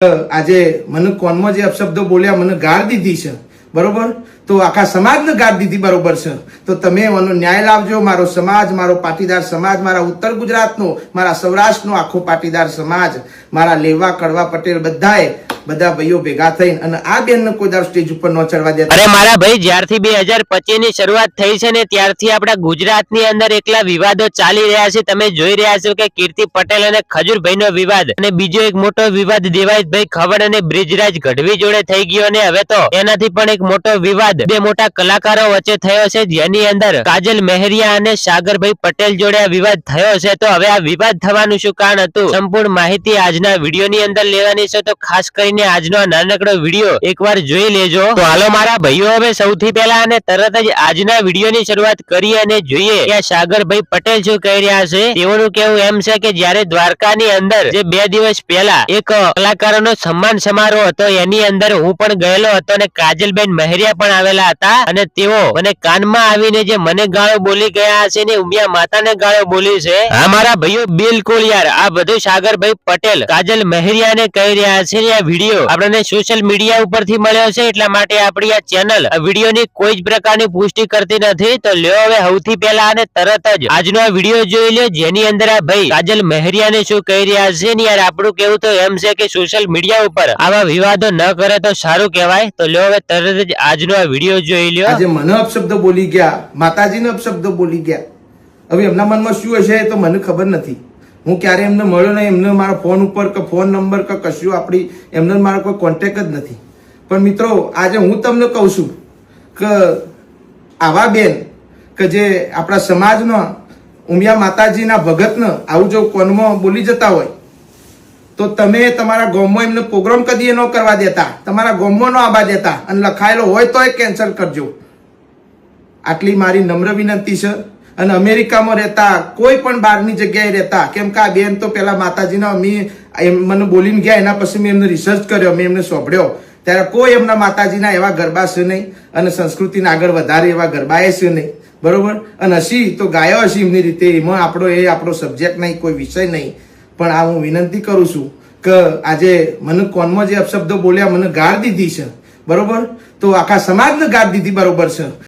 આજે મને કોનમાં જે અપશબ્દો બોલ્યા, મને ગાળ દીધી છે. બરોબર? તો આખા સમાજને ગાળ દીધી બરોબર છે. તો તમે એનો ન્યાય લાવજો. મારો સમાજ, મારો પાટીદાર સમાજ, મારા ઉત્તર ગુજરાતનો, મારા સૌરાષ્ટ્રનો આખો પાટીદાર સમાજ, મારા લેવા, કડવા, પટેલ બધાએ બધા ભાઈઓ ભેગા થઈને અને આ બેનને કોઈ સ્ટેજ ઉપર ન ચડવા દેતા. અરે મારા ભાઈ, જ્યારથી બે હજાર પચીસની શરૂઆત થઈ છે ને ત્યારથી આપણા ગુજરાતની અંદર એકલા વિવાદો ચાલી રહ્યા છે. તમે જોઈ રહ્યા છો કે કીર્તિ પટેલ અને ખજૂરભાઈ નો વિવાદ અને બીજો એક મોટો વિવાદ દેવાયતભાઈ ખવડ અને બ્રિજરાજ ગઢવી જોડે થઈ ગયો અને હવે તો એનાથી પણ એક મોટો વિવાદ બે મોટા કલાકારો વચ્ચે થયો છે. જેની અંદર કાજલ મહેરિયા અને સાગરભાઈ પટેલ જોડે આ વિવાદ થયો છે. તો હવે આ વિવાદ થવાનું શું કારણ હતું? સંપૂર્ણ માહિતી આજના વિડીયોની અંદર લેવાની છે. તો ખાસ કરીને આજનો નાનકડો વીડિયો એકવાર જોઈ લેજો. તો હાલો મારા ભાઈઓ, હવે સૌથી પહેલા અને તરત જ આજના વિડીયોની શરૂઆત કરી અને જોઈએ કે સાગરભાઈ પટેલ શું કહી રહ્યા છે. તેઓનું કેવું એમ છે કે જ્યારે દ્વારકાની અંદર જે બે દિવસ પહેલા એક કલાકારોનો સન્માન સમારોહ હતો, એની અંદર હું પણ ગયેલો હતો અને કાજલબેન મહેરિયા પણ આવેલા હતા. અને તેઓ મને કાનમાં આવીને જે મને ગાળો બોલી ગયા હશે ને ઉમિયા માતાને ગાળો બોલી છે. આ મારા ભાઈઓ, બિલકુલ યાર. આ બધું સાગરભાઈ પટેલ, કાજલ મહેરિયાને કહી રહ્યા છે આ વીડિયો આપણને સોશિયલ મીડિયા ઉપરથી મળ્યો છે, એટલા માટે આપણી આ ચેનલ વિડીયોની કોઈ જ પ્રકારની પુષ્ટિ કરતી નથી. તો લ્યો હવે સૌથી પહેલા અને તરત જ આજનો આ વીડિયો જોઈ લ્યો, જેની અંદર આ ભાઈ કાજલ મહેરિયાને શું કહી રહ્યા છે ને યાર, આપણું કેવું તો એમ છે કે સોશિયલ મીડિયા ઉપર આવા વિવાદો ન કરે તો સારું કહેવાય. તો લ્યો હવે તરત જ આજનો આ વીડિયો જોઈ લ્યો. આજે મને અપશબ્દ બોલી ગયા, માતાજીને અપશબ્દ બોલી ગયા. હવે એમના મનમાં શું હશે તો મને ખબર નથી. હું ક્યારે એમને મળ્યો નહીં, એમને મારા ફોન ઉપર કે ફોન નંબર કે કશું આપણી, એમને મારો કોઈ કોન્ટેક જ નથી. પણ મિત્રો, આજે હું તમને કહું છું કે આવા બેન કે જે આપણા સમાજનો ઉમિયા માતાજીના ભગતને આવું જો કોનમાં બોલી જતા હોય, તો તમે તમારા ગામમાં એમને પ્રોગ્રામ કદી ન કરવા દેતા. તમારા ગામમાં ન આવવા દેતા. અને લખાયેલો હોય તોય કેન્સલ કરજો. આટલી મારી નમ્ર વિનંતી છે. અને અમેરિકામાં રહેતા, કોઈ પણ બહારની જગ્યાએ રહેતા, કેમ કે આ બેન તો પેલા માતાજીના મેં એમ મને બોલીને ગયા, એના પછી મેં એમને રિસર્ચ કર્યો, મેં એમને સોંપડ્યો ત્યારે કોઈ એમના માતાજીના એવા ગરબા છે નહીં, અને સંસ્કૃતિને આગળ વધારે એવા ગરબાએ છે નહીં. બરોબર? અને હસી તો ગાયો હસી એમની રીતે, એમાં આપણો એ આપણો સબ્જેક્ટ નહીં, કોઈ વિષય નહીં. પણ આ હું વિનંતી કરું છું કે આજે મને કોનમાં જે અપશબ્દો બોલ્યા, મને ગાળ દીધી છે. બરોબર? તો આખા સમાજને ગાળ દીધી બરોબર છે.